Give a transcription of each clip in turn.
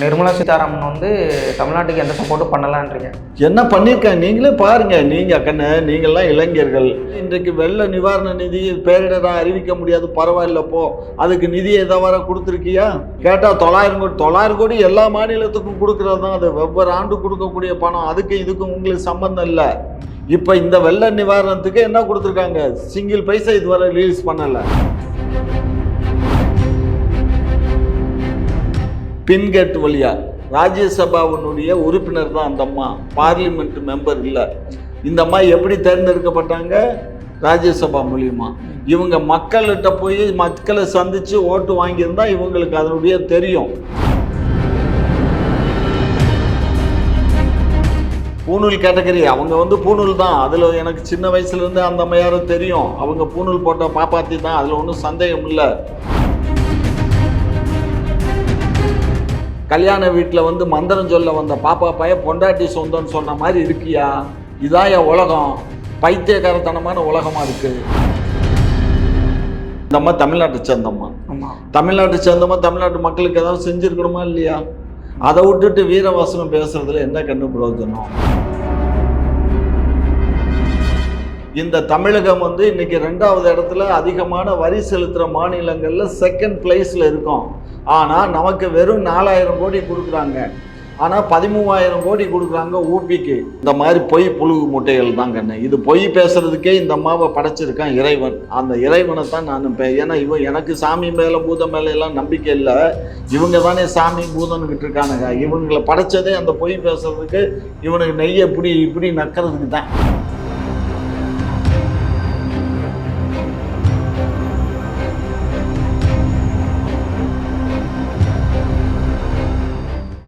நிர்மலா சீதாராமன் வந்து தமிழ்நாட்டுக்கு எந்த சப்போர்ட்டும் பண்ணலான்றீங்க. என்ன பண்ணியிருக்காங்க நீங்களே பாருங்க. நீங்க கண்ணு நீங்கள்லாம் இளைஞர்கள். இன்றைக்கு வெள்ள நிவாரண நிதி பேரிடராக அறிவிக்க முடியாது. பரவாயில்லப்போ அதுக்கு நிதி எதாவது கொடுத்துருக்கியா? கேட்டால் தொள்ளாயிரம் கோடி தொள்ளாயிரம் கோடி எல்லா மாநிலத்துக்கும் கொடுக்கறது தான். அது ஒவ்வொரு ஆண்டு கொடுக்கக்கூடிய பணம். அதுக்கு இதுக்கும் உங்களுக்கு சம்மந்தம் இல்லை. இப்போ இந்த வெள்ள நிவாரணத்துக்கு என்ன கொடுத்துருக்காங்க? சிங்கிள் பைசா இதுவரை ரிலீஸ் பண்ணலை. பின்கேட் வழியா ராஜ்யசபாவினுடைய உறுப்பினர் தான் அந்த அம்மா. பார்லிமெண்ட் மெம்பர் இல்லை. இந்த அம்மா எப்படி தேர்ந்தெடுக்கப்பட்டாங்க? ராஜ்யசபா மூலியமா. இவங்க மக்கள்கிட்ட போய் மக்களை சந்தித்து ஓட்டு வாங்கியிருந்தா இவங்களுக்கு அதனுடைய தெரியும். பூணூல் கேட்டகரி அவங்க வந்து பூணூல் தான். அதில் எனக்கு சின்ன வயசுலேருந்து அந்த அம்மையாரும் தெரியும். அவங்க பூணூல் போட்ட பாப்பாத்தி தான். அதில் ஒன்றும் சந்தேகம் இல்லை. கல்யாண வீட்டில் வந்து மந்திரம் சொல்ல வந்த பாப்பா பைய பொண்டாட்டி சொந்தம்னு சொன்ன மாதிரி இருக்கியா? இதான் என் உலகம். பைத்தியக்காரத்தனமான உலகமாக இருக்கு. இந்த அம்மா தமிழ்நாட்டை சேர்ந்தம்மா. தமிழ்நாட்டை சேர்ந்தம்மா தமிழ்நாட்டு மக்களுக்கு ஏதாவது செஞ்சுருக்கணுமா இல்லையா? அதை விட்டுட்டு வீரவாசனம் பேசுறதுல என்ன கண்டு பிரயோஜனம்? இந்த தமிழகம் வந்து இன்றைக்கி ரெண்டாவது இடத்துல அதிகமான வரி செலுத்துகிற மாநிலங்களில் செகண்ட் பிளேஸில் இருக்கோம். ஆனால் நமக்கு வெறும் நாலாயிரம் கோடி கொடுக்குறாங்க. ஆனால் பதிமூவாயிரம் கோடி கொடுக்குறாங்க ஊபிக்கு. இந்த மாதிரி பொய் புழுகு முட்டைகள் தான் கண்ணு. இது பொய் பேசுறதுக்கே இந்த அம்மாவை படைச்சிருக்கான் இறைவன். அந்த இறைவனை தான் நான் பே ஏன்னா இவன் எனக்கு சாமி மேலே பூதம் மேலே எல்லாம் நம்பிக்கை இல்லை. இவங்க தானே சாமி பூதம்னுக்கிட்டு இருக்கானுங்க. இவங்களை படைச்சதே அந்த பொய் பேசுறதுக்கு இவனுக்கு நெய்யை இப்படி இப்படி நக்கிறதுக்கு தான்.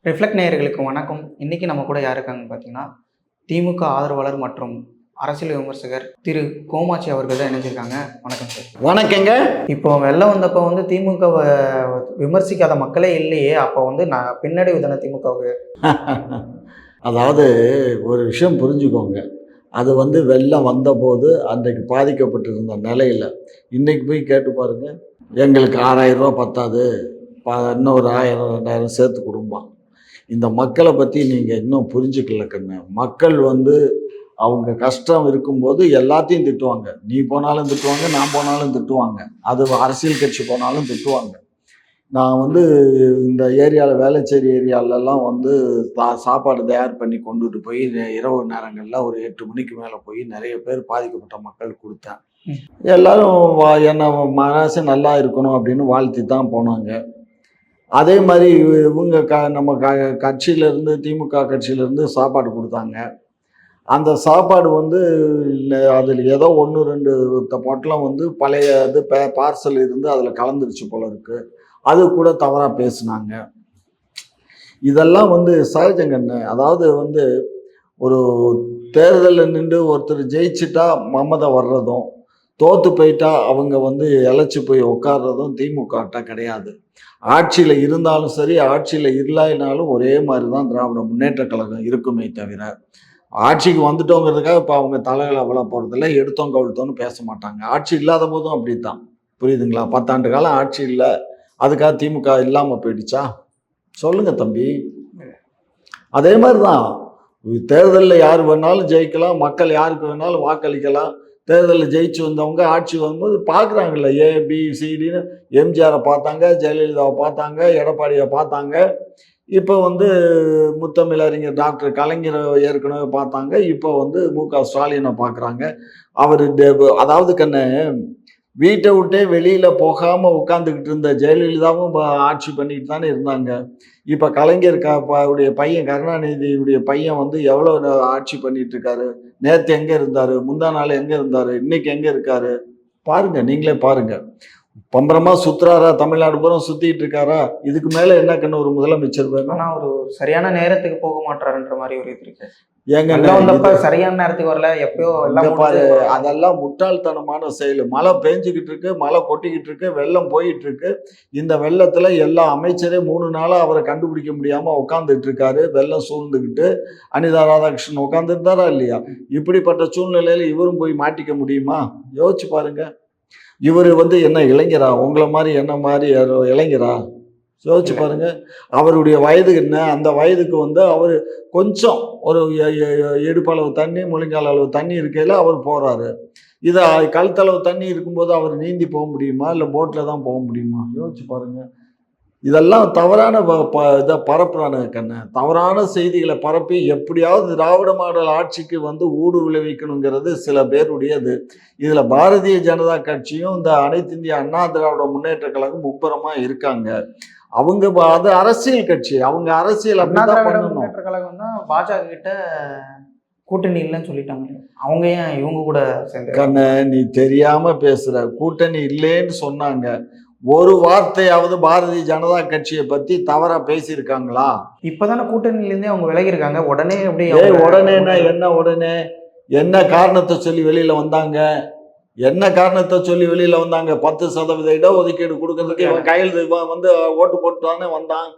ரிஃப்ளெக்ட் நேயர்களுக்கு வணக்கம். இன்னைக்கு நம்ம கூட யார் இருக்காங்கன்னு பார்த்தீங்கன்னா திமுக ஆதரவாளர் மற்றும் அரசியல் விமர்சகர் திரு கோமாட்சி அவர்கள் தான் இணைஞ்சிருக்காங்க. வணக்கம் சார். வணக்கங்க. இப்போ வெள்ளம் வந்தப்போ வந்து திமுக விமர்சிக்காத மக்களே இல்லையே. அப்போ வந்து நான் பின்னடைவு தானே திமுகவுக்கு. அதாவது ஒரு விஷயம் புரிஞ்சுக்கோங்க. அது வந்து வெள்ளம் வந்தபோது அன்றைக்கு பாதிக்கப்பட்டிருந்த நிலையில். இன்னைக்கு போய் கேட்டு பாருங்க. எங்களுக்கு ஆறாயிரம் ரூபா பத்தாது. ப இன்னொரு ஆயிரம் ரெண்டாயிரம் சேர்த்து கொடுப்பான் இந்த மக்களை பற்றி நீங்கள் இன்னும் புரிஞ்சுக்கல கண்ணு. மக்கள் வந்து அவங்க கஷ்டம் இருக்கும்போது எல்லாத்தையும் திட்டுவாங்க. நீ போனாலும் திட்டுவாங்க நான் போனாலும் திட்டுவாங்க. அது அரசியல் கட்சி போனாலும் திட்டுவாங்க. நான் வந்து இந்த ஏரியாவில் வேளச்சேரி ஏரியாலெல்லாம் வந்து சா சாப்பாடு தயார் பண்ணி கொண்டுட்டு போய் இரவு நேரங்களில் ஒரு எட்டு மணிக்கு மேலே போய் நிறைய பேர் பாதிக்கப்பட்ட மக்கள் கொடுத்தேன். எல்லாரும் வா என்ன மனசு நல்லா இருக்கணும் அப்படின்னு வாழ்த்தி தான் போனாங்க. அதே மாதிரி இவங்க க நம்ம க கட்சியிலேருந்து திமுக கட்சியிலேருந்து சாப்பாடு கொடுத்தாங்க. அந்த சாப்பாடு வந்து அதில் ஏதோ ஒன்று ரெண்டு த- பொட்டலம் வந்து பழைய இது பார்சல் இருந்து அதில் கலந்துருச்சு போல இருக்கு. அது கூட தவறாக பேசுனாங்க. இதெல்லாம் வந்து சகஜங்கண்ணு அதாவது வந்து ஒரு தேர்தலில் நின்று ஒருத்தர் ஜெயிச்சிட்டா மமதை வர்றதும் தோத்து போயிட்டா அவங்க வந்து இழைச்சி போய் உட்கார்றதும் திமுகட்டா கிடையாது. ஆட்சியில் இருந்தாலும் சரி ஆட்சியில் இல்லைனாலும் ஒரே மாதிரி தான் திராவிட முன்னேற்ற கழகம் இருக்குமே தவிர ஆட்சிக்கு வந்துட்டோங்கிறதுக்காக இப்போ அவங்க தலைகளை அவ்வளோ போகிறதில்ல எடுத்தோம் கவிழ்த்தோன்னு பேச மாட்டாங்க. ஆட்சி இல்லாத போதும் அப்படி தான் புரியுதுங்களா? பத்தாண்டு காலம் ஆட்சி இல்லை அதுக்காக திமுக இல்லாமல் போயிடுச்சா? சொல்லுங்கள் தம்பி. அதே மாதிரி தான் தேர்தலில் யார் வேணாலும் ஜெயிக்கலாம் மக்கள் யாருக்கு வேணாலும் வாக்களிக்கலாம் தேர்தலில் ஜெயிச்சு வந்தவங்க ஆட்சி வரும்போது பார்க்குறாங்கல்ல ஏ பி சிடின்னு எம்ஜிஆரை பார்த்தாங்க ஜெயலலிதாவை பார்த்தாங்க எடப்பாடியை பார்த்தாங்க. இப்போ வந்து முத்தமிழறிஞர் டாக்டர் கலைஞரை ஏற்கனவே பார்த்தாங்க. இப்போ வந்து மு க ஸ்டாலினை பார்க்குறாங்க. அவர் அதாவது கண்ணு வீட்டை விட்டே வெளியில் போகாமல் உட்காந்துக்கிட்டு இருந்த ஜெயலலிதாவும் ஆட்சி பண்ணிக்கிட்டு தானே இருந்தாங்க. இப்போ கலைஞர் க உடைய பையன் கருணாநிதியுடைய பையன் வந்து எவ்வளோ ஆட்சி பண்ணிட்டு இருக்காரு? நேற்று எங்கே இருந்தார்? முந்தா நாள் எங்கே இருந்தார்? இன்னைக்கு எங்கே இருக்காரு? பாருங்க நீங்களே பாருங்க. பம்பரமா சுத்துறாரா? தமிழ்நாடு பூரா சுத்திட்டு இருக்காரா? இதுக்கு மேல என்ன கண்ணு ஒரு முதலமைச்சர் வேணும்? ஆனால் ஒரு சரியான நேரத்துக்கு போக மாட்டாருன்ற மாதிரி ஒரு இது இருக்கு ஏங்க வந்தப்ப சரியான நேரத்துக்கு வரல. எப்பயோ எல்லாம் பாரு அதெல்லாம் முட்டாள்தனமான செயல். மழை பெஞ்சுக்கிட்டு இருக்கு மழை கொட்டிக்கிட்டு இருக்கு வெள்ளம் போயிட்டு இருக்கு. இந்த வெள்ளத்துல எல்லா அமைச்சரே மூணு நாளா அவரை கண்டுபிடிக்க முடியாம உட்காந்துட்டு இருக்காரு. வெள்ளம் சூழ்ந்துக்கிட்டு அனிதா ராதாகிருஷ்ணன் உட்காந்துருந்தாரா இல்லையா? இப்படிப்பட்ட சூழ்நிலையில இவரும் போய் மாட்டிக்க முடியுமா? யோசிச்சு பாருங்க. இவர் வந்து என்ன இளைஞரா? உங்களை மாதிரி என்ன மாதிரி இளைஞரா? யோசிச்சு. பாருங்க. அவருடைய வயது என்ன? அந்த வயதுக்கு வந்து அவர் கொஞ்சம் ஒரு இடுப்பளவு தண்ணி முழங்கால் அளவு தண்ணி இருக்கையில் அவர் போறாரு. இது கழுத்தளவு தண்ணி இருக்கும்போது அவர் நீந்தி போக முடியுமா? இல்லை போட்டில் தான் போக முடியுமா? யோசிச்சு பாருங்க. இதெல்லாம் தவறான ப- இதை பரப்புறானு கண்ணு. தவறான செய்திகளை பரப்பி எப்படியாவது திராவிட மாடல் ஆட்சிக்கு வந்து ஊடு விளைவிக்கணுங்கிறது சில பேருடையது. இதுல பாரதிய ஜனதா கட்சியும் இந்த அனைத்து இந்திய அண்ணா திராவிட முன்னேற்ற கழகம் முப்பரமா இருக்காங்க. அவங்க அது அரசியல் கட்சி. அவங்க அரசியல் அப்படிதான் பண்ணணும். கழகம் தான் பாஜக கிட்ட கூட்டணி இல்லைன்னு சொல்லிட்டாங்க. அவங்க ஏன் இவங்க கூட சேர்ந்து கண்ணு நீ தெரியாம பேசுற. கூட்டணி இல்லைன்னு சொன்னாங்க. ஒரு வார்த்தையாவது பாரதிய ஜனதா கட்சியை பத்தி தவறா பேசியிருக்காங்களா? இப்பதானே கூட்டணியில இருந்தே அவங்க விலகி இருக்காங்க உடனே அவங்க- உடனேனா என்ன உடனே? என்ன காரணத்தை சொல்லி வெளியில வந்தாங்க? என்ன காரணத்தை சொல்லி வெளியில வந்தாங்க? பத்து சதவீத இடஒதுக்கீடு கொடுக்கறதுக்கு இவன் கையில் இவன் வந்து ஓட்டு போட்டு தானே வந்தான்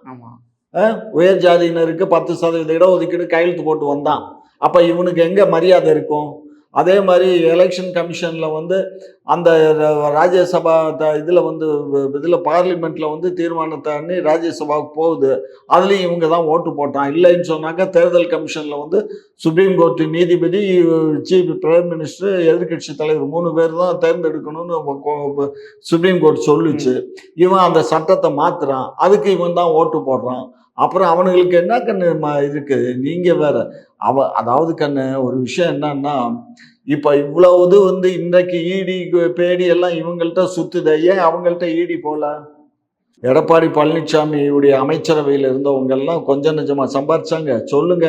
உயர் ஜாதியினருக்கு பத்து சதவீத இடஒதுக்கீடு கையெழுத்து போட்டு வந்தான். அப்ப இவனுக்கு எங்க மரியாதை இருக்கும்? அதே மாதிரி எலெக்ஷன் கமிஷனில் வந்து அந்த ராஜ்யசபா த- வந்து இதில் பார்லிமெண்ட்டில் வந்து தீர்மானத்தை அண்ணி ராஜ்யசபாவுக்கு போகுது. அதுலேயும் இவங்க தான் ஓட்டு போட்டான். இல்லைன்னு சொன்னாக்க தேர்தல் கமிஷனில் வந்து சுப்ரீம் கோர்ட் நீதிபதி சீஃப் பிரைம் மினிஸ்டர் எதிர்க்கட்சி தலைவர் மூணு பேர் தான் தேர்ந்தெடுக்கணும்னு சுப்ரீம் கோர்ட் சொல்லுச்சு. இவன் அந்த சட்டத்தை மாத்துறான். அதுக்கு இவன் தான் ஓட்டு போடுறான். அப்புறம் அவனுங்களுக்கு என்ன கண்ணு ம- இருக்குது நீங்கள் வேறு. அவ அதாவது கண்ணு ஒரு விஷயம் என்னன்னா இப்ப இவ்வளவு வந்து இன்றைக்கு ஈடி பேடி எல்லாம் இவங்கள்ட்ட சுத்துதே. ஏன் அவங்கள்ட்ட ஈடி போல? எடப்பாடி பழனிசாமியுடைய அமைச்சரவையில் இருந்தவங்க எல்லாம் கொஞ்சம் நெஞ்சமா சம்பாரிச்சாங்க. சொல்லுங்க.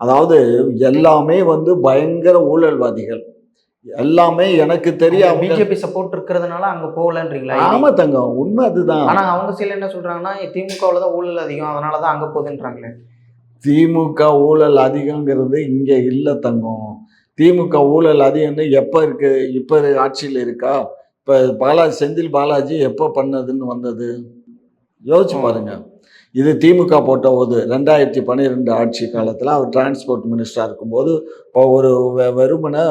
அதாவது எல்லாமே வந்து பயங்கர ஊழல்வாதிகள். எல்லாமே எனக்கு தெரியும் பிஜேபி சப்போர்ட் இருக்கிறதுனால அங்க போகலன்றீங்களா ஆமா தங்கம் உண்மை அதுதான். ஆனா அவங்க சில என்ன சொல்றாங்கன்னா திமுகவுல தான் ஊழல் அதிகம் அதனாலதான் அங்க போகுதுன்றாங்களே. திமுக ஊழல் அதிகங்கிறது இங்க இல்ல தங்கம். திமுக ஊழல் அதிகம்னு எப்ப இருக்கு? இப்ப ஆட்சியில் இருக்கா? இப்ப பாலாஜி செந்தில் பாலாஜி எப்ப பண்ணதுன்னு வந்தது? யோசிச்சு. பாருங்க. இது திமுக போட்ட போது ரெண்டாயிரத்தி பன்னிரெண்டு ஆட்சி காலத்தில் அவர் டிரான்ஸ்போர்ட் மினிஸ்டராக இருக்கும்போது இப்போ ஒரு வெறுமனே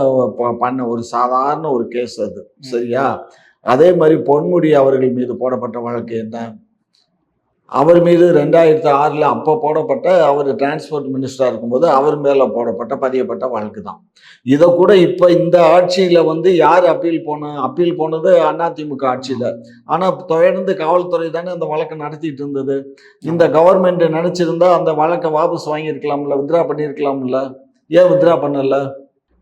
பண்ண ஒரு சாதாரண ஒரு கேஸ் அது. சரியா? அதே மாதிரி பொன்முடி அவர்கள் மீது போடப்பட்ட வழக்கு என்ன? அவர் மீது ரெண்டாயிரத்தி ஆறில் அப்போ போடப்பட்ட அவர் டிரான்ஸ்போர்ட் மினிஸ்டராக இருக்கும்போது அவர் மேலே போடப்பட்ட பதியப்பட்ட வழக்கு தான். இதை கூட இப்போ இந்த ஆட்சியில் வந்து யார் அப்பீல் போன அப்பீல் போனது அதிமுக ஆட்சியில். ஆனால் தொடர்ந்து காவல்துறை தானே அந்த வழக்கை நடத்திட்டு இருந்தது. இந்த கவர்மெண்ட் நினச்சிருந்தா அந்த வழக்கை வாபஸ் வாங்கியிருக்கலாம்ல வித்ரா பண்ணியிருக்கலாம்ல? ஏன் வித்ரா பண்ணலை?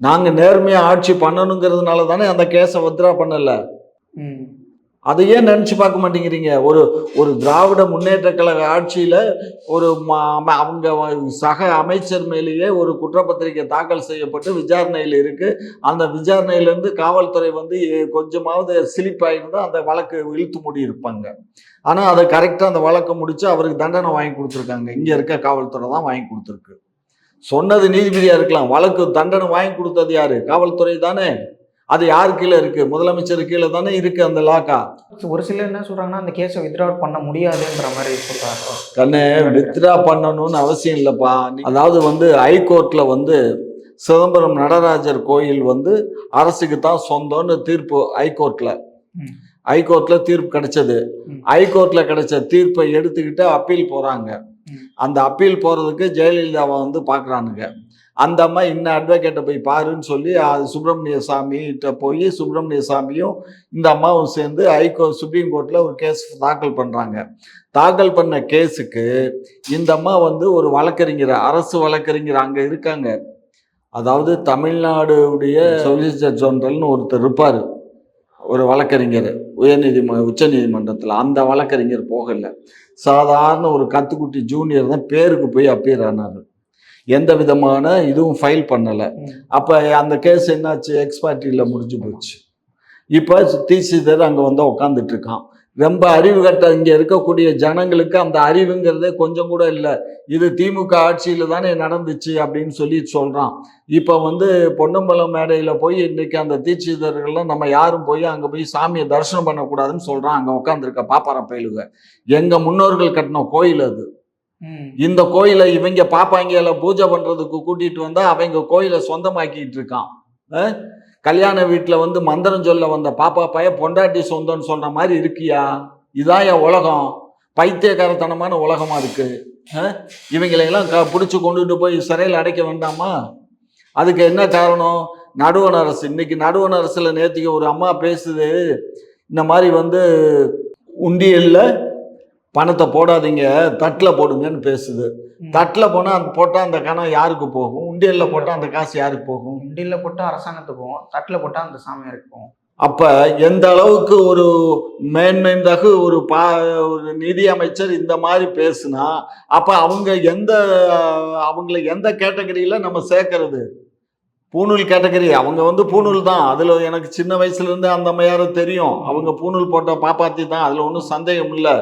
நாங்கள் நேர்மையாக ஆட்சி பண்ணணுங்கிறதுனால தானே அந்த கேஸை வித்ரா பண்ணலை. ம். அதை ஏன் நினச்சி பார்க்க மாட்டேங்கிறீங்க. ஒரு ஒரு திராவிட முன்னேற்ற கழக ஆட்சியில் ஒரு ம- அம- அவங்க சக அமைச்சர் மேலேயே ஒரு குற்றப்பத்திரிக்கை தாக்கல் செய்யப்பட்டு விசாரணையில் இருக்குது அந்த விசாரணையிலேருந்து காவல்துறை வந்து கொஞ்சமாவது ஸ்லிப் அந்த வழக்கு இழுத்து மூடி இருப்பாங்க ஆனால் அதை கரெக்டாக அந்த வழக்கை முடித்து அவருக்கு தண்டனை வாங்கி கொடுத்துருக்காங்க. இங்கே இருக்க காவல்துறை தான் வாங்கி கொடுத்துருக்கு. சொன்னது நீதிபதியாக இருக்கலாம். வழக்கு தண்டனை வாங்கி கொடுத்தது யாரு? காவல்துறை தானே. அது யார் கீழே இருக்கு? முதலமைச்சர் கீழே தானே இருக்கு அந்த லாக்கா? ஒரு சிலர் என்ன சொல்றாங்கன்னா அந்த கேஸை வித்ட்ரா பண்ண முடியாதுன்ற மாதிரி சொல்றாங்க. கண்ணு வித்ரா பண்ணணும்னு அவசியம் இல்லைப்பா. அதாவது வந்து ஹைகோர்ட்ல வந்து சிதம்பரம் நடராஜர் கோயில் வந்து அரசுக்கு தான் சொந்தம்னு தீர்ப்பு ஹைகோர்ட்ல. ஹைகோர்ட்ல தீர்ப்பு கிடைச்சது. ஹைகோர்ட்ல கிடைச்ச தீர்ப்பை எடுத்துக்கிட்டு அப்பீல் போறாங்க. அந்த அப்பீல் போறதுக்கு ஜெயலலிதாவை வந்து பாக்குறானுங்க அந்த அம்மா இன்ன அட்வொகேட்டை போய் பாருன்னு சொல்லி அது சுப்பிரமணிய சாமிகிட்ட போய் சுப்பிரமணிய சாமியும் இந்த அம்மாவும் சேர்ந்து ஹைகோர்ட் சுப்ரீம் கோர்ட்ல ஒரு கேஸ் தாக்கல் பண்றாங்க. தாக்கல் பண்ண கேஸுக்கு இந்த அம்மா வந்து ஒரு வழக்கறிஞர் அரசு வழக்கறிஞர் அங்க இருக்காங்க. அதாவது தமிழ்நாடுடைய சொலிசிட்டர் ஜெனரல்னு ஒருத்தர் இருப்பார். ஒரு வழக்கறிஞர் உயர்நீதிம உச்ச நீதிமன்றத்தில் அந்த வழக்கறிஞர் போகல. சாதாரண ஒரு கத்துக்குட்டி ஜூனியர் தான் பேருக்கு போய் அப்பியர் ஆனார். எந்த விதமான இதுவும் ஃபைல் பண்ணலை. அப்போ அந்த கேஸ் என்னாச்சு? எக்ஸ்பார்ட்டியில் முடிஞ்சு போச்சு. இப்போ தீசிதர் அங்கே வந்து உட்காந்துட்டு இருக்கான். ரொம்ப அறிவு கட்ட இங்கே இருக்கக்கூடிய ஜனங்களுக்கு அந்த அறிவுங்கிறதே கொஞ்சம் கூட இல்லை. இது திமுக ஆட்சியில் தானே நடந்துச்சு அப்படின்னு சொல்லி சொல்கிறான் இப்போ வந்து பொன்னம்பலம் மேடையில் போய் இன்னைக்கு அந்த தீட்சிதர்கள்லாம் நம்ம யாரும் போய் அங்கே போய் சாமியை தரிசனம் பண்ணக்கூடாதுன்னு சொல்கிறான் அங்கே உட்காந்துருக்க பாப்பார பயலுக. எங்கள் முன்னோர்கள் கட்டின கோயில் அது. இந்த கோயிலை இவங்க பாப்பாங்கல பூஜை பண்றதுக்கு கூட்டிட்டு வந்தா அவங்க கோயிலை சொந்தமாக்கிட்டு இருக்கான். கல்யாண வீட்டுல வந்து மந்திரம் சொல்ல வந்த பாப்பா பைய பொண்டாட்டி சொந்தம்னு சொல்ற மாதிரி இருக்கியா? இதான் என் உலகம். பைத்தியக்காரத்தனமான உலகமா இருக்கு. இவங்களையெல்லாம் க பிடிச்சி கொண்டுட்டு போய் சிறையில் அடைக்க வேண்டாமா? அதுக்கு என்ன காரணம்? நடுவண் அரசு. இன்னைக்கு நடுவண் அரசுல நேற்றுக்கு ஒரு அம்மா பேசுது. இந்த மாதிரி வந்து உண்டியல்ல பணத்தை போடாதீங்க தட்டில் போடுங்கன்னு பேசுது. தட்டில் போனால் அந்த போட்டால் அந்த கணம் யாருக்கு போகும்? உண்டியலில் போட்டால் அந்த காசு யாருக்கு போகும்? உண்டியில் போட்டால் அரசாங்கத்துக்கு போகும். தட்டில் போட்டால் அந்த சாமியாருக்கு போகும். அப்ப எந்த அளவுக்கு ஒரு மேன்மைந்தகு ஒரு பா ஒரு நிதி அமைச்சர் இந்த மாதிரி பேசுனா அப்ப அவங்க எந்த அவங்கள எந்த கேட்டகரியில நம்ம சேர்க்கறது? பூணூல் கேட்டகரி. அவங்க வந்து பூணூல் தான். அதுல எனக்கு சின்ன வயசுல இருந்து அந்த அம்மையார தெரியும். அவங்க பூணூல் போட்ட பாப்பாத்தி தான். அதுல ஒன்றும் சந்தேகம் இல்லை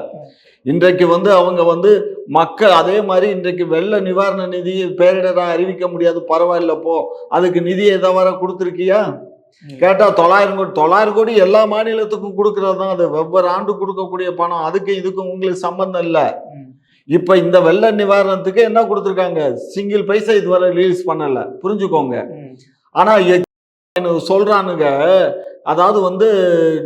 இன்றைக்கு வந்து அவங்க வந்து மக்கள் அதே மாதிரி இன்றைக்கு வெள்ள நிவாரண நிதி பேரிடரா அறிவிக்க முடியாது பரவாயில்ல போ. அதுக்கு நிதி ஏதாவது கொடுத்துருக்கியா? ம். கேட்டா தொள்ளாயிரம் கோடி தொள்ளாயிரம் கோடி எல்லா மாநிலத்துக்கும் கொடுக்கறது தான் அது. வெவ்வேறு ஆண்டு கொடுக்கக்கூடிய பணம். அதுக்கு இதுக்கும் உங்களுக்கு சம்பந்தம் இல்லை. இப்ப இந்த வெள்ள நிவாரணத்துக்கு என்ன கொடுத்துருக்காங்க? சிங்கிள் பைசா இதுவரை ரிலீஸ் பண்ணல. புரிஞ்சுக்கோங்க. ஆனா சொல்றானுங்க அதாவது வந்து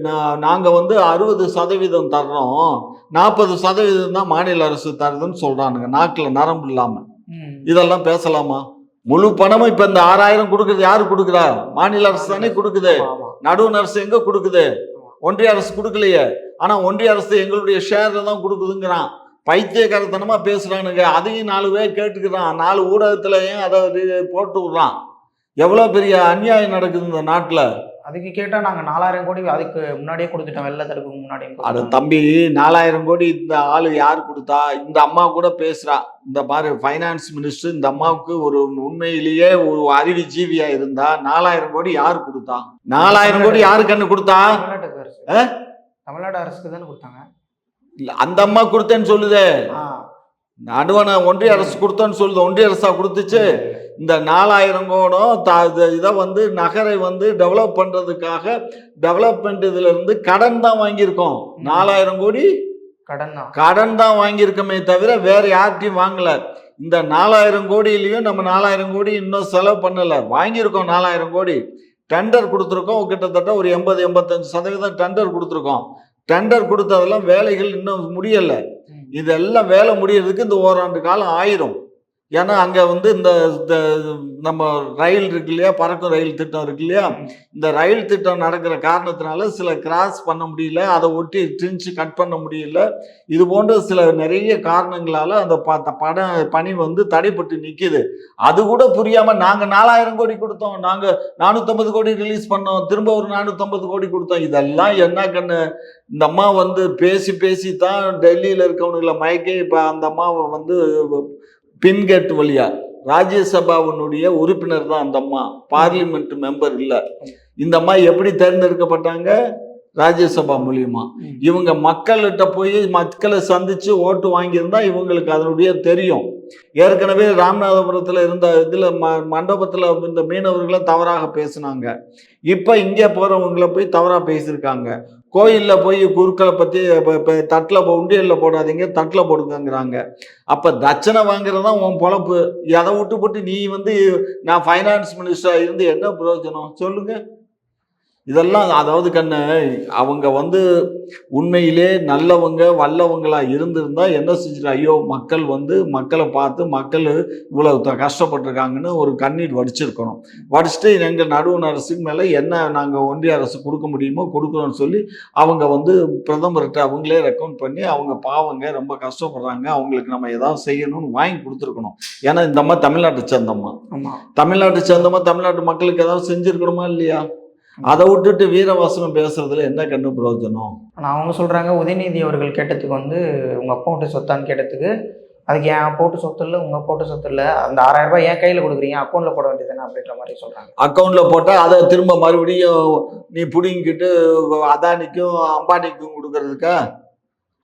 நா- நாங்க வந்து அறுபது சதவீதம் தர்றோம். நாற்பது சதவீதம் தான் மாநில அரசு தருதுன்னு சொல்றானுங்க. நாக்குல நரம்பு இல்லாம. ம். இதெல்லாம் பேசலாமா? முழு பணமும் இப்ப இந்த ஆறாயிரம் கொடுக்கறது யாரு கொடுக்குறா? மாநில அரசு தானே கொடுக்குது. நடுவண் அரசு எங்க கொடுக்குது? ஒன்றிய அரசு கொடுக்கலையே. ஆனா ஒன்றிய அரசு எங்களுடைய ஷேர்ல தான் கொடுக்குதுங்கிறான். பைத்தியக்காரத்தனமா பேசுறானுங்க. அதையும் நாலு பேர் கேட்டுக்கிறான். நாலு ஊடகத்திலையும் அதை போட்டு விடுறான். எவ்வளவு பெரிய அநியாயம் நடக்குது இந்த நாட்டுல? அதுக்கு கேட்டா நாங்க நாலாயிரம் கோடி அதுக்கு முன்னாடியே கொடுத்துட்டோம். வெள்ள தடுப்புக்கு முன்னாடியே கொடுத்துட்டோம். தம்பி நாலாயிரம் கோடி இந்த ஆளு யார் கொடுத்தா? இந்த அம்மா கூட பேசுறா. இந்த மாதிரி ஃபைனான்ஸ் மினிஸ்டர் இந்த அம்மாவுக்கு ஒரு உண்மையிலேயே ஒரு அறிவு ஜீவியா இருந்தா நாலாயிரம் கோடி யார் கொடுத்தா? நாலாயிரம் கோடி யாரு கண்ணு கொடுத்தா? தமிழ்நாடு அரசுக்கு தானே கொடுத்தாங்க. இல்ல, அந்த அம்மா கொடுத்தேன்னு சொல்லுதே. ஆ. நடுவண ஒன்றிய அரசு கொடுத்தோன்னு சொல்லுது ஒன்றிய அரசா கொடுத்துச்சு. இந்த நாலாயிரம் கோடம் த இத- வந்து நகரை வந்து டெவலப் பண்றதுக்காக டெவலப்மெண்ட் இதுல இருந்து கடன் தான் வாங்கியிருக்கோம். நாலாயிரம் கோடி கடன் தான். கடன் தான் வாங்கியிருக்கோமே தவிர வேற யார்கிட்டயும் வாங்கல. இந்த நாலாயிரம் கோடியிலையும் நம்ம நாலாயிரம் கோடி இன்னும் செலவு பண்ணல. வாங்கியிருக்கோம் நாலாயிரம் கோடி. டெண்டர் கொடுத்துருக்கோம். கிட்டத்தட்ட ஒரு எண்பது எண்பத்தஞ்சு சதவீதம் டெண்டர் கொடுத்துருக்கோம். டெண்டர் கொடுத்ததெல்லாம் வேலைகள் இன்னும் முடியல. இதெல்லாம் வேலை முடியறதுக்கு இந்த ஓராண்டு காலம் ஆயிரும். ஏன்னா அங்கே வந்து இந்த நம்ம ரயில் இருக்கு இல்லையா? பறக்கும் ரயில் திட்டம் இருக்கு இல்லையா? இந்த ரயில் திட்டம் நடக்கிற காரணத்தினால சில கிராஸ் பண்ண முடியல. அதை ஒட்டி ட்ரின்ச்சு கட் பண்ண முடியல. இது போன்ற சில நிறைய காரணங்களால அந்த ப பட பணி வந்து தடைப்பட்டு நிற்கிது அது கூட புரியாம நாங்க நாலாயிரம் கோடி கொடுத்தோம். நாங்க நானூத்தம்பது கோடி ரிலீஸ் பண்ணோம். திரும்ப ஒரு நானூத்தம்பது கோடி கொடுத்தோம். இதெல்லாம் என்ன கண்ணு? இந்த அம்மா வந்து பேசி பேசி தான் டெல்லியில இருக்கவனுங்களை மயக்கே இப்ப அந்த அம்மாவை வந்து பின்கேட் வழியா ராஜ்யசபாவினுடைய உறுப்பினர் தான் அந்த அம்மா. பார்லிமெண்ட் மெம்பர் இல்லை. இந்த அம்மா எப்படி தேர்ந்தெடுக்கப்பட்டாங்க? ராஜ்யசபா மூலியமா. இவங்க மக்கள்கிட்ட போய் மக்களை சந்திச்சு ஓட்டு வாங்கியிருந்தா இவங்களுக்கு அதனுடைய தெரியும். ஏற்கனவே ராமநாதபுரத்தில் இருந்த இதில் ம மண்டபத்தில் இந்த மீனவர்களை தவறாக பேசினாங்க. இப்போ இங்கே போகிறவங்கள போய் தவறாக பேசியிருக்காங்க. கோயிலில் போய் குருக்களை பற்றி இப்போ தட்டில் தட்டுல உண்டியல்ல போடாதீங்க தட்டில் போடுங்கங்கிறாங்க. அப்போ தட்சணை வாங்குறது தான் உன் பொழப்பு. அதை விட்டு போட்டு நீ வந்து நான் ஃபைனான்ஸ் மினிஸ்டராக இருந்து என்ன பிரயோஜனம்? சொல்லுங்கள் இதெல்லாம் அதாவது கண்ணு அவங்க வந்து உண்மையிலே நல்லவங்க வல்லவங்களா இருந்திருந்தா என்ன செஞ்சிரு ஐயோ மக்கள் வந்து மக்களை பார்த்து மக்கள் இவ்வளவு கஷ்டப்பட்டிருக்காங்கன்னு ஒரு கண்ணீர் வடிச்சிருக்கணும். வடிச்சிட்டு எங்கள் நடுவண் அரசுக்கு மேலே என்ன நாங்கள் ஒன்றிய அரசு கொடுக்க முடியுமோ கொடுக்குறோம்னு சொல்லி அவங்க வந்து பிரதமர்கிட்ட அவங்களே ரெக்கமெண்ட் பண்ணி அவங்க பாவங்க ரொம்ப கஷ்டப்படுறாங்க. அவங்களுக்கு நம்ம ஏதாவது செய்யணும்னு வாங்கி கொடுத்துருக்கணும். ஏன்னா இந்த அம்மா தமிழ்நாட்டை சேர்ந்தம்மா. தமிழ்நாட்டை சேர்ந்தம்மா தமிழ்நாட்டு மக்களுக்கு ஏதாவது செஞ்சிருக்கணுமா இல்லையா? அதை விட்டுட்டு வீரவாசனம் பேசுறதுல என்ன கண்டு பிரயோஜனம்? ஆனா அவங்க சொல்றாங்க உதயநிதி அவர்கள் கேட்டதுக்கு வந்து உங்க அப்பா வீட்டு சொத்தான்னு கேட்டதுக்கு அதுக்கு என் வீட்டு சொத்து இல்லை உங்க அப்பா வீட்டு சொத்து இல்லை? அந்த ஆறாயிரம் ரூபாய் என் கையில கொடுக்குறீங்க? அக்கௌண்ட்ல போட வேண்டியதுதானே? அப்படின்ற மாதிரி சொல்றாங்க. அக்கௌண்ட்ல போட்டா அதை திரும்ப மறுபடியும் நீ புடிங்கிட்டு அதானிக்கும் அம்பானிக்கும் கொடுக்கறதுக்கா?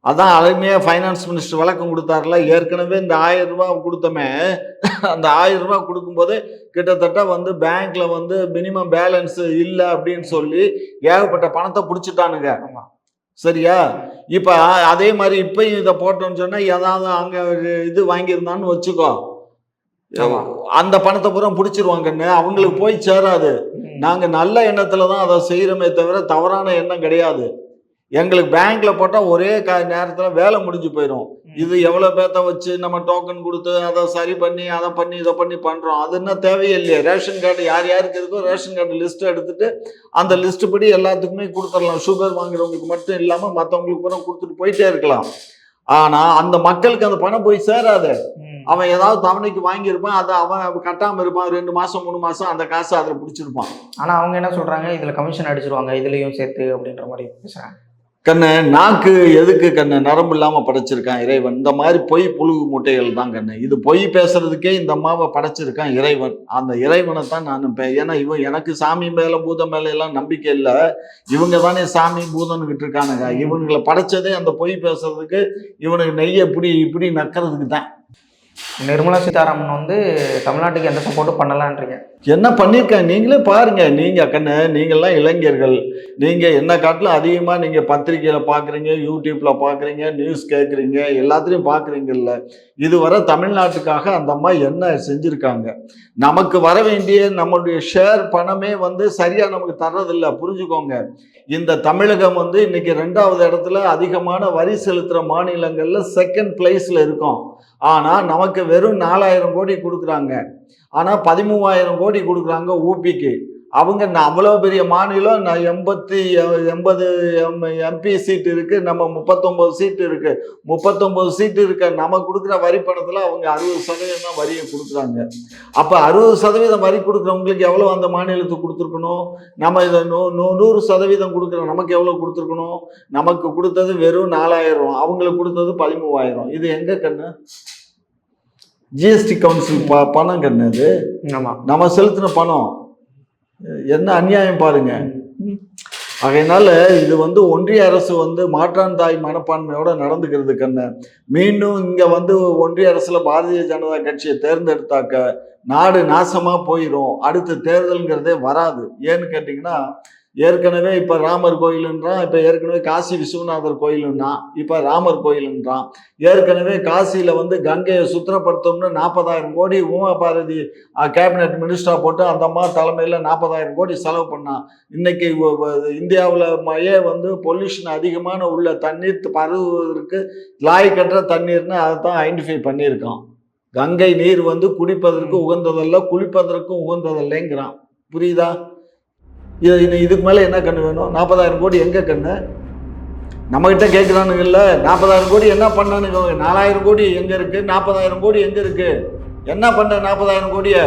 அதான் அருமையா ஃபைனான்ஸ் மினிஸ்டர் விளக்கம் கொடுத்தாருல. ஏற்கனவே இந்த ஆயிரம் ரூபாய் கொடுத்தோமே. அந்த ஆயிரம் ரூபாய் கொடுக்கும்போது கிட்டத்தட்ட வந்து பேங்க்ல வந்து மினிமம் பேலன்ஸ் இல்லை அப்படின்னு சொல்லி ஏகப்பட்ட பணத்தை பிடிச்சிட்டானுங்க. சரியா? இப்ப அதே மாதிரி இப்பயும் இதை போட்டோம்னு சொன்னா ஏதாவது அங்க இது வாங்கியிருந்தான்னு வச்சுக்கோ. அந்த பணத்தை பூரா பிடிச்சிருவாங்கன்னு அவங்களுக்கு போய் சேராது. ம். நாங்க நல்ல எண்ணத்துல தான் அதை செய்யறோமே தவிர தவறான எண்ணம் கிடையாது. எங்களுக்கு பேங்க்ல போட்டால் ஒரே க நேரத்தில் வேலை முடிஞ்சு போயிடும் இது எவ்வளோ பேர்த்த வச்சு நம்ம டோக்கன் கொடுத்து அதை சரி பண்ணி அதை பண்ணி இதை பண்ணி பண்ணுறோம் அது என்ன தேவையே இல்லையே. ரேஷன் கார்டு யார் யாருக்கு இருக்கோ ரேஷன் கார்டு லிஸ்ட் எடுத்துட்டு அந்த லிஸ்ட் படி எல்லாத்துக்குமே கொடுத்துடலாம். சுகர் வாங்குறவங்களுக்கு மட்டும் இல்லாமல் மற்றவங்களுக்கு கூட கொடுத்துட்டு போயிட்டே இருக்கலாம். ஆனால் அந்த மக்களுக்கு அந்த பணம் போய் சேராது. அவன் ஏதாவது தவணைக்கு வாங்கியிருப்பான் அதை அவன் கட்டாமல் இருப்பான். ரெண்டு மாதம் மூணு மாதம் அந்த காசை அதில் பிடிச்சிருப்பான். ஆனா அவங்க என்ன சொல்றாங்க? இதுல கமிஷன் அடிச்சிருவாங்க இதுலயும் சேர்த்து அப்படின்ற மாதிரி பேசுறாங்க. கண்ணு நாக்கு எதுக்கு கண்ணு? நரம்பு இல்லாமல் படைச்சிருக்கான் இறைவன். இந்த மாதிரி பொய் புழுகு மூட்டைகள் தான் கண்ணு. இது பொய் பேசுறதுக்கே இந்த அம்மாவை படைச்சிருக்கான் இறைவன். அந்த இறைவனை தான் நான் ஏன்னா இவன் எனக்கு சாமி மேல பூதம் மேல எல்லாம் நம்பிக்கை இல்லை. இவங்க தானே சாமி பூதம்னுகிட்டு இருக்கானுங்க. இவனுங்களை படைச்சதே அந்த பொய் பேசுறதுக்கு இவனுக்கு நெய்ய இப்படி இப்படி நக்கிறதுக்கு தான். நிர்மலா சீதாராமன் வந்து தமிழ்நாட்டுக்கு எந்த சப்போர்ட்டும் பண்ணலான்றீங்க. என்ன பண்ணியிருக்காங்க நீங்களே பாருங்க. நீங்க கண்ணு நீங்கள்லாம் இளைஞர்கள். நீங்க என்ன காட்டிலும் அதிகமா நீங்க பத்திரிக்கையில பாக்குறீங்க யூடியூப்ல பாக்குறீங்க நியூஸ் கேட்குறீங்க எல்லாத்திலையும் பாக்குறீங்கல்ல. இதுவரை தமிழ்நாட்டுக்காக அந்த அம்மா என்ன செஞ்சிருக்காங்க? நமக்கு வர வேண்டிய நம்மளுடைய ஷேர் பணமே வந்து சரியா நமக்கு தர்றதில்லை. புரிஞ்சுக்கோங்க. இந்த தமிழகம் வந்து இன்னைக்கு ரெண்டாவது இடத்துல அதிகமான வரி செலுத்துற மாநிலங்கள்ல செகண்ட் பிளேஸ்ல ஆனால் ஆனா நமக்கு வெறும் நாலாயிரம் கோடி கொடுக்குறாங்க. ஆனால் பதிமூவாயிரம் கோடி கொடுக்குறாங்க ஊபிக்கு. அவங்க அவ்வளோ பெரிய மாநிலம் நான் எண்பத்தி எண்பது எம்பி சீட் இருக்குது நம்ம முப்பத்தொம்போது சீட் இருக்குது முப்பத்தொம்போது சீட் இருக்க நம்ம கொடுக்குற வரி பணத்தில் அவங்க அறுபது சதவீதம் தான் வரியை கொடுக்குறாங்க. அப்போ அறுபது சதவீதம் வரி கொடுக்குறவங்களுக்கு எவ்வளோ அந்த மாநிலத்துக்கு கொடுத்துருக்கணும்? நம்ம இதை நூ நூ- நூறு சதவீதம் கொடுக்குற நமக்கு எவ்வளோ கொடுத்துருக்கணும்? நமக்கு கொடுத்தது வெறும் நாலாயிரம் அவங்களுக்கு கொடுத்தது பதிமூவாயிரம். இது எங்கே கண்ணு? ஜிஎஸ்டி கவுன்சில் ப பணம் கண்ணு அது ஆமா. நம்ம செலுத்தின பணம். என்ன அநியாயம் பாருங்க. அதனால இது வந்து ஒன்றிய அரசு வந்து மாற்றான் தாய் மனப்பான்மையோட நடந்துக்கிறது கண்ணு. மீண்டும் இங்க வந்து ஒன்றிய அரசுல பாரதிய ஜனதா கட்சியை தேர்ந்தெடுத்தாக்க நாடு நாசமா போயிடும் அடுத்த தேர்தல்ங்கிறதே வராது. ஏன்னு கேட்டிங்கன்னா ஏற்கனவே இப்போ ராமர் கோயிலுன்றான் இப்போ ஏற்கனவே காசி விஸ்வநாதர் கோயிலுன்னா இப்போ ராமர் கோயிலுன்றான். ஏற்கனவே காசியில் வந்து கங்கையை சுத்தப்படுத்தணும்னு நாற்பதாயிரம் கோடி உமா பாரதி கேபினெட் மினிஸ்டராக போட்டு அந்த அம்மா தலைமையில் நாற்பதாயிரம் கோடி செலவு பண்ணான் இன்னைக்கு இந்தியாவில் மழையே வந்து பொல்யூஷன் அதிகமான உள்ள தண்ணீர் பருவதற்கு லாய்க்கற்ற தண்ணீர்னு அதை தான் ஐடென்டிஃபை பண்ணியிருக்கான். கங்கை நீர் வந்து குடிப்பதற்கு உகந்ததல்ல குளிப்பதற்கும் உகந்ததல்லைங்கிறான். புரியுதா? இது இது- இதுக்கு மேலே என்ன கண்ணு வேணும்? நாற்பதாயிரம் கோடி எங்கே கண்ணு? நம்மகிட்ட கேட்குறானுங்கல்ல நாற்பதாயிரம் கோடி என்ன பண்ணானுங்க? நாலாயிரம் கோடி எங்கே இருக்குது நாற்பதாயிரம் கோடி எங்கே இருக்குது என்ன பண்ண நாற்பதாயிரம் கோடியை?